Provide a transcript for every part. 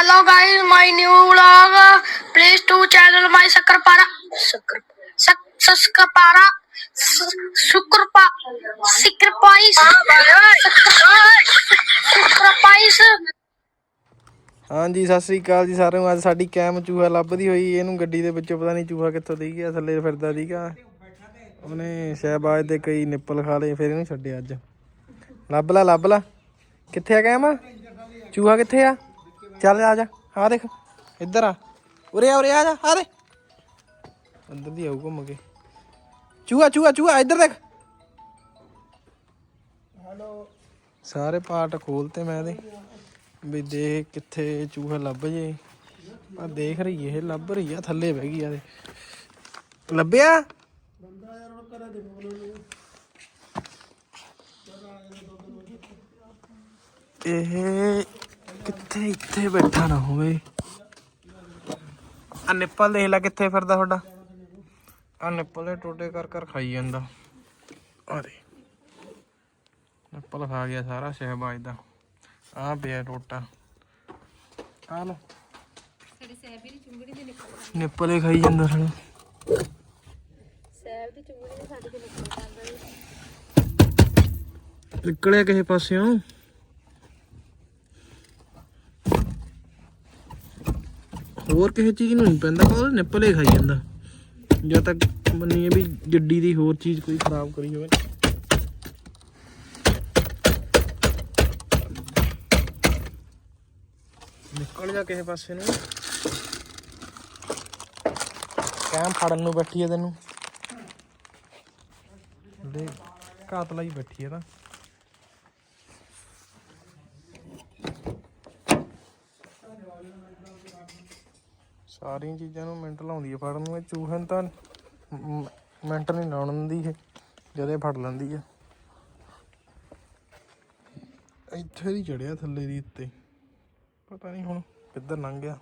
Hello guys, my new vlog. Please to channel my Sakrapara. Sakr. Sak. Sakrapara. Sukrapa. Sacrifice. Sacrifice. ਹਾਂਜੀ ਸਤਿ ਸ੍ਰੀ ਅਕਾਲ ਜੀ ਸਾਰਿਆਂ ਨੂੰ ਅੱਜ ਸਾਡੀ ਕੈਮ ਚੂਹਾ ਲੱਭਦੀ ਹੋਈ ਇਹਨੂੰ ਗੱਡੀ ਦੇ ਵਿੱਚੋਂ ਪਤਾ ਨਹੀਂ ਚੂਹਾ ਕਿੱਥੋਂ ਦੀ ਗਿਆ ਥੱਲੇ ਫਿਰਦਾ ਸੀਗਾ ਉਹਨੇ ਸ਼ਹਿਬਾਜ਼ ਦੇ ਕਈ ਨਿੱਪਲ ਖਾ ਲਏ ਫਿਰ ਇਹਨੂੰ ਛੱਡਿਆ ਅੱਜ ਲੱਭ ਲਾ ਲੱਭ ਲਾ ਕਿੱਥੇ ਆ ਕੈਮ ਚੂਹਾ ਕਿੱਥੇ ਆ ਚੱਲ ਆ ਜਾ ਆ ਦੇਖ ਇੱਧਰ ਆ। ਉਰੇ ਆ ਉਰੇ ਆ ਜਾ ਆ ਦੇ। ਅੰਦਰ ਦੀ ਆਊ ਘੁੰਮ ਕੇ। ਚੂਹਾ ਚੂਹਾ ਚੂਹਾ ਇੱਧਰ ਦੇਖ। ਸਾਰੇ ਪਾਰਟ ਖੋਲਤੇ ਮੈਂ ਇਹਦੇ ਵੀ ਦੇਖ ਕਿੱਥੇ ਚੂਹਾ ਲੱਭ ਜੇ। ਆ ਦੇਖ ਰਹੀ ਇਹ ਲੱਭ ਰਹੀ ਆ ਥੱਲੇ ਬਹਿ ਗਈ ਆ ਦੇ। ਲੱਭਿਆ? ਇਹ ਕਿੱਥੇ ਇੱਥੇ ਬੈਠਾ ਨਾ ਹੋਵੇ। ਆ ਨਿੱਪਲ ਦੇਖ ਲੈ ਕਿੱਥੇ ਫਿਰਦਾ ਤੁਹਾਡਾ। ਆ ਨਿੱਪਲ ਦੇ ਟੋਟੇ ਕਰ ਕਰ ਖਾਈ ਜਾਂਦਾ। ਆ ਦੇ ਨਿੱਪਲ ਖਾ ਗਿਆ ਸਾਰਾ ਸ਼ਹਿਬਾਜ਼ ਦਾ। ਆ ਪਿਆ ਟੋਟਾ। ਆ ਲੋ ਨਿੱਪਲੇ ਖਾਈ ਜਾਂਦਾ ਸਾਲਾ ਨਿਕਲਿਆ ਕਿਸੇ ਪਾਸਿਓਂ। ਹੋਰ ਕਿਸੇ ਚੀਜ਼ ਨੂੰ ਨਹੀਂ ਪੈਂਦਾ ਉਹ ਨਿੱਪਲੇ ਖਾਈ ਜਾਂਦਾ। ਜਦ ਤੱਕ ਮੰਨੀਏ ਵੀ ਜੱਡੀ ਦੀ ਹੋਰ ਚੀਜ਼ ਕੋਈ ਖਰਾਬ ਕਰੀ ਹੋਵੇ। ਨਿਕਲ ਜਾ ਕਿਸੇ ਪਾਸੇ ਨੂੰ। ਕੈਮ ਫੜਨ ਨੂੰ ਬੈਠੀ ਹੈ ਤੈਨੂੰ। ਦੇ ਘਾਤ ਲਈ ਬੈਠੀ ਹੈ ਤਾਂ ਸਾਰੀਆਂ ਚੀਜ਼ਾਂ ਨੂੰ ਮਿੰਟ ਲਾਉਂਦੀ ਹੈ ਫੜਨ ਨੂੰ, ਇਹ ਚੂਹਨ ਤਾਂ ਮਿੰਟ ਨਹੀਂ ਲਾਉਣ ਦਿੰਦੀ ਇਹ, ਜਦੇ ਫੜ ਲੈਂਦੀ ਹੈ ਇੱਥੇ ਦੀ ਚੜਿਆ ਥੱਲੇ ਦੀ ਉੱਤੇ। ਪਤਾ ਨਹੀਂ ਹੁਣ ਕਿੱਧਰ ਲੰਘ ਗਿਆ।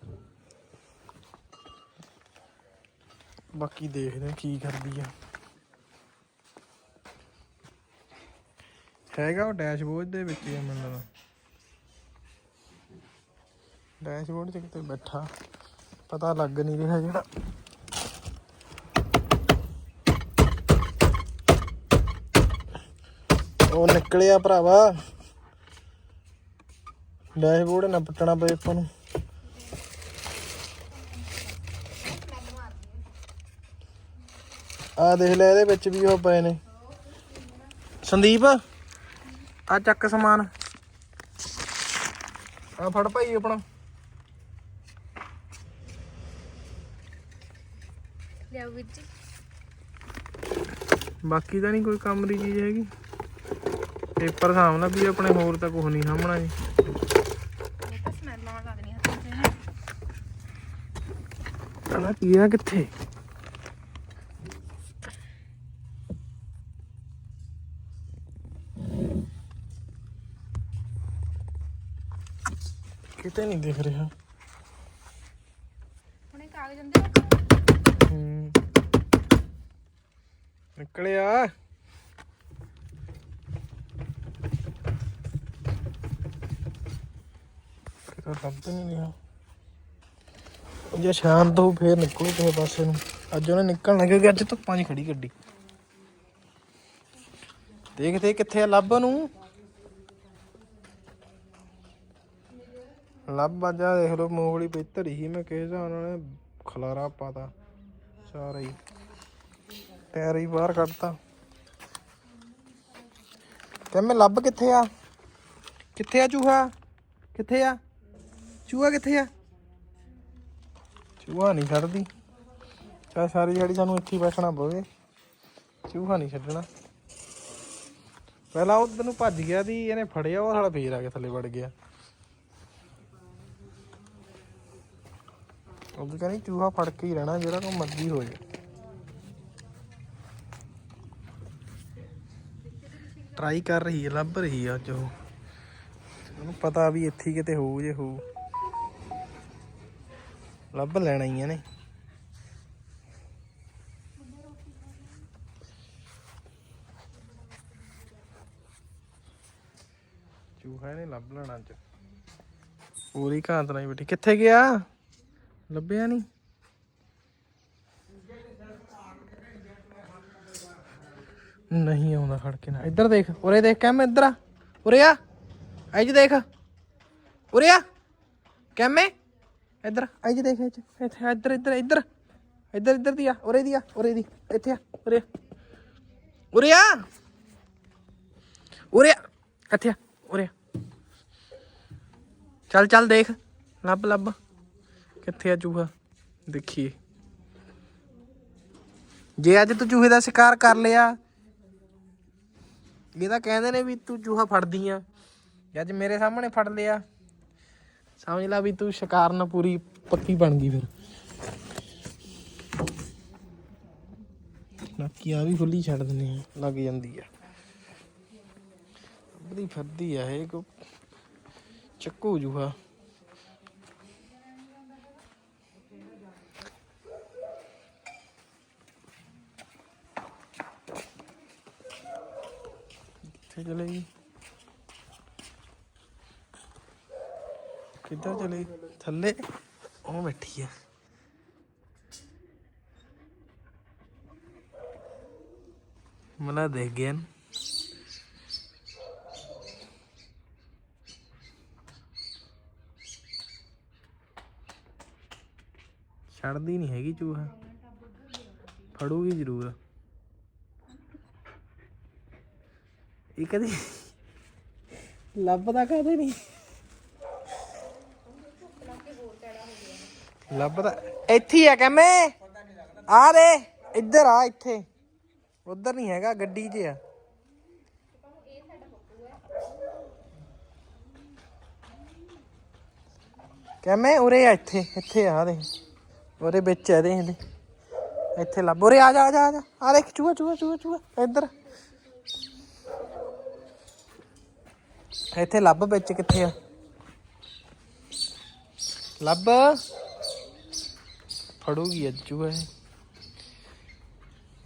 ਬਾਕੀ ਦੇਖਦੇ ਕੀ ਕਰਦੀ ਆ। ਹੈਗਾ ਉਹ ਡੈਸ਼ਬੋਰਡ ਦੇ ਵਿੱਚ ਹੀ ਮੈਨੂੰ ਲੱਗਦਾ। ਡੈਸ਼ਬੋਰਡ 'ਚ ਕਿਤੇ ਬੈਠਾ। ਪਤਾ ਲੱਗ ਨਹੀਂ ਰਿਹਾ ਜਿਹੜਾ। ਉਹ ਨਿਕਲਿਆ ਭਰਾਵਾ। ਡੈਸ਼ਬੋਰਡ ਨਾ ਪੱਟਣਾ ਪਏ ਆਪਾਂ ਨੂੰ। ਆ ਦੇਖ ਲੈ, ਇਹਦੇ ਵਿੱਚ ਵੀ ਉਹ ਪਏ ਨੇ। ਸੰਦੀਪ ਆ ਚੱਕ ਸਮਾਨ। ਆ ਫੜ ਭਾਈ ਆਪਣਾ। ਲਿਆਓ ਵੀਰ ਜੀ। ਬਾਕੀ ਤਾਂ ਨਹੀਂ ਕੋਈ ਕੰਮ ਦੀ ਚੀਜ਼ ਹੈਗੀ। ਪੇਪਰ ਸਾਹਮਣਾ ਵੀ ਆਪਣੇ ਹੋਰ ਤਾਂ ਕੁਝ ਨਹੀਂ ਸਾਹਮਣਾ ਜੀ। ਇਹ ਤਾਂ ਸਮੈਲ ਆਉਣ ਲੱਗਦੀ ਹੈ ਆਹ ਕੀ ਆ ਕਿੱਥੇ? ਕਿਤੇ ਨਹੀਂ ਦਿਖ ਰਿਹਾ। ਹੁਣੇ ਕਾਗਜ਼ ਅੰਦਰ ਨਿਕਲਿਆ। ਕਿਤੇ ਲੱਭ ਨਹੀਂ ਰਿਹਾ। ਜੇ ਸ਼ਾਂਤ ਹੋ ਫੇਰ ਨਿਕਲੂ ਕਿਸੇ ਪਾਸੇ ਨੂੰ। ਅੱਜ ਉਹਨੇ ਨਿਕਲਣਾ, ਕਿਉਂਕਿ ਅੱਜ ਧੁੱਪਾਂ 'ਚ ਖੜੀ ਗੱਡੀ। ਦੇਖਦੇ ਕਿੱਥੇ ਆ ਲੱਭ ਨੂੰ। ਲੱਭ ਅੱਜ ਆਹ ਦੇਖ ਲਓ, ਮੂੰਗਲੀ ਪਈ, ਧਰੀ ਸੀ ਮੈਂ ਕਿਸੇ ਹਿਸਾਬ ਨਾਲ ਉਹਨੇ ਖਲਾਰਾ ਪਾਤਾ। ਸਾਰਾ ਹੀ ਟਾਇਰ ਹੀ ਬਾਹਰ ਕੱਢਤਾ। ਤੇ ਮੈਂ ਲੱਭ ਕਿੱਥੇ ਆ? ਕਿੱਥੇ ਆ ਚੂਹਾ? ਕਿੱਥੇ ਆ? ਚੂਹਾ ਕਿੱਥੇ ਆ? ਚੂਹਾ ਨਹੀਂ ਛੱਡਦੀ। ਚਾ ਸਾਰੀ ਜਿਹੜੀ ਸਾਨੂੰ ਇੱਥੇ ਹੀ ਬੈਠਣਾ ਪਵੇ। ਚੂਹਾ ਨਹੀਂ ਛੱਡਣਾ। ਪਹਿਲਾਂ ਉਹ ਤੈਨੂੰ ਭੱਜ ਗਿਆ ਦੀ ਇਹਨੇ ਫੜਿਆ, ਉਹ ਸਾਲਾ ਫੇਰ ਆ ਕੇ ਥੱਲੇ ਵੜ ਗਿਆ। ਉਹ ਕਹਿੰਦੀ ਚੂਹਾ ਫੜ ਕੇ ਹੀ ਰਹਿਣਾ, ਜਿਹੜਾ ਕੋ ਮਰਜ਼ੀ ਹੋ ਜਾਏ ਟਰਾਈ ਕਰ ਰਹੀ ਹੈ, ਲੱਭ ਰਹੀ ਹੈ ਅੱਜ ਉਹ। ਉਹਨੂੰ ਪਤਾ ਵੀ ਇੱਥੇ ਹੀ ਕਿਤੇ ਹੋਊ ਜੇ ਹੋਊ ਲੱਭ ਲੈਣਾ ਹੀ ਇਹਨੇ। ਚੂਹਾ ਇਹਨੇ ਲੱਭ ਲੈਣਾ ਅੱਜ। ਪੂਰੀ ਘਾਂਤ ਨਾਲ ਹੀ ਬੈਠੀ। ਕਿੱਥੇ ਗਿਆ? ਲੱਭਿਆ ਨਹੀਂ। ਨਹੀਂ ਆਉਂਦਾ ਖੜ ਕੇ ਨਾ ਇੱਧਰ ਦੇਖ, ਉਰੇ ਦੇਖ ਕੈਮ, ਇੱਧਰ ਆ। ਉਰੇ ਆ। ਇੱਜ ਦੇਖ। ਉਰੇ ਆ। ਕੈਮੇ ਇੱਧਰ ਇੱਜ ਦੇਖ ਇੱਜ ਇੱਥੇ ਇੱਧਰ ਇੱਧਰ ਇੱਧਰ। ਇੱਧਰ ਇੱਧਰ ਦੀ ਆ। ਉਰੇ ਦੀ ਆ, ਉਰੇ ਦੀ। ਇੱਥੇ ਆ, ਉਰੇ ਆ। ਉਰੇ ਆ। ਉਰੇ ਆ। ਇੱਥੇ ਆ, ਉਰੇ ਆ। ਚੱਲ ਚੱਲ ਦੇਖ। ਲੱਭ ਲੱਭ। ਕਿੱਥੇ ਆ ਚੂਹਾ? ਦੇਖੀਏ। ਜੇ ਅੱਜ ਤੂੰ ਚੂਹੇ ਦਾ ਸ਼ਿਕਾਰ ਕਰ ਲਿਆ, ਇਹ ਤਾਂ ਕਹਿੰਦੇ ਨੇ ਵੀ ਤੂੰ ਚੂਹਾ ਫੜਦੀ ਆ। ਅੱਜ ਮੇਰੇ ਸਾਹਮਣੇ ਫੜ ਲਿਆ, ਸਮਝ ਲੈ ਵੀ ਤੂੰ ਸ਼ਿਕਾਰ ਨਾਲ ਪੂਰੀ ਪੱਕੀ ਬਣ ਗਈ ਫਿਰ। ਨਾਕੀ ਆ ਵੀ ਖੁੱਲੀ ਛੱਡ ਦਿੰਦੇ ਆ, ਲੱਗ ਜਾਂਦੀ ਆ। ਬੜੀ ਫਿਰਦੀ ਆ ਇਹ ਕੋ। ਚੱਕੂ ਜੂਹਾ ਕਿੱਥੇ ਚਲੇ ਗਈ ਕਿੱਧਰ ਚਲੇ? ਗਈ? ਥੱਲੇ? ਉਹ ਬੈਠੀ ਆ। ਮਨਾ ਦੇਖ ਗਿਆ ਨਾ। ਛੱਡਦੀ ਨਹੀਂ ਹੈਗੀ ਚੂਹਾ। ਫੜੂਗੀ ਜ਼ਰੂਰ। ਇਹ ਕਦੀ ਲੱਭਦਾ ਕਦੇ ਨਹੀਂ ਲੱਭਦਾ, ਇੱਥੇ ਹੀ ਆ ਕਮੇ। ਆ ਰੇ ਇੱਧਰ ਆ, ਇੱਥੇ। ਉਧਰ ਨਹੀਂ ਹੈਗਾ, ਗੱਡੀ 'ਚ ਆ। ਕਮੇ, ਉਰੇ ਆ, ਇੱਥੇ ਇੱਥੇ ਆ ਦੇ। ਉਰੇ ਵਿੱਚ ਆ ਦੇ ਇਹਦੇ। ਇੱਥੇ ਲੱਭ, ਉਰੇ ਆ ਜਾ ਆ ਜਾ ਆ ਜਾ। ਆ ਦੇਖ, ਚੂਹਾ ਚੂਹਾ ਚੂਹਾ ਚੂਹਾ, ਇੱਧਰ। ਇੱਥੇ ਲੱਭ ਵਿੱਚ ਕਿੱਥੇ ਆ। ਲੱਭ। ਫੜੂਗੀ ਅੱਜੂ ਇਹ।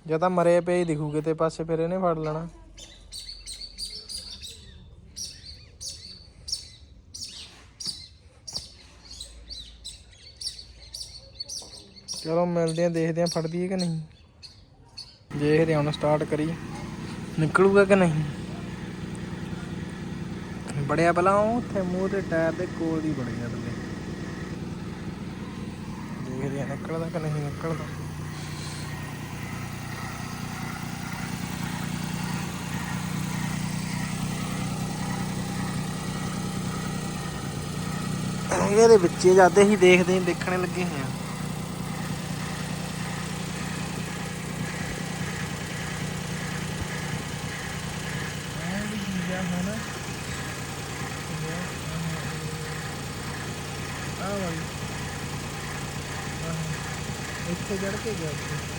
ਜਾਂ ਤਾਂ ਮਰੇ ਪਏ ਹੀ ਦਿਖੂ ਕਿਤੇ ਪਾਸੇ ਫਿਰ ਇਹਨੇ ਫੜ ਲੈਣਾ। ਚਲੋ ਮਿਲਦੇ ਆ, ਦੇਖਦੇ ਆ ਫੜਦੀ ਹੈ ਕਿ ਨਹੀਂ। ਦੇਖਦੇ ਹੁਣ ਸਟਾਰਟ ਕਰੀ ਨਿਕਲੂਗਾ ਕਿ ਨਹੀਂ। ਬੜਿਆ ਪਹਿਲਾਂ ਉੱਥੇ ਮੂੰਹ ਤੇ ਟਾਇਰ ਦੇ ਕੋਲ ਹੀ ਬੜਿਆ ਥੱਲੇ। ਦੇਖਦੇ ਆ ਨਿਕਲਦਾ ਕਿ ਨਹੀਂ ਨਿਕਲਦਾ। ਇਹਦੇ ਵਿੱਚ ਜਾਂਦੇ ਹੀ ਦੇਖਦੇ ਹੀ ਦੇਖਣੇ ਲੱਗੇ ਹੋਏ ਆ ਐਂ ਵੀ ਚੀਜ਼ਾਂ ਹਨ ਆ ਵਾਲੀ। ਇੱਥੇ ਚੜ ਕੇ ਗਿਆ ਉੱਥੇ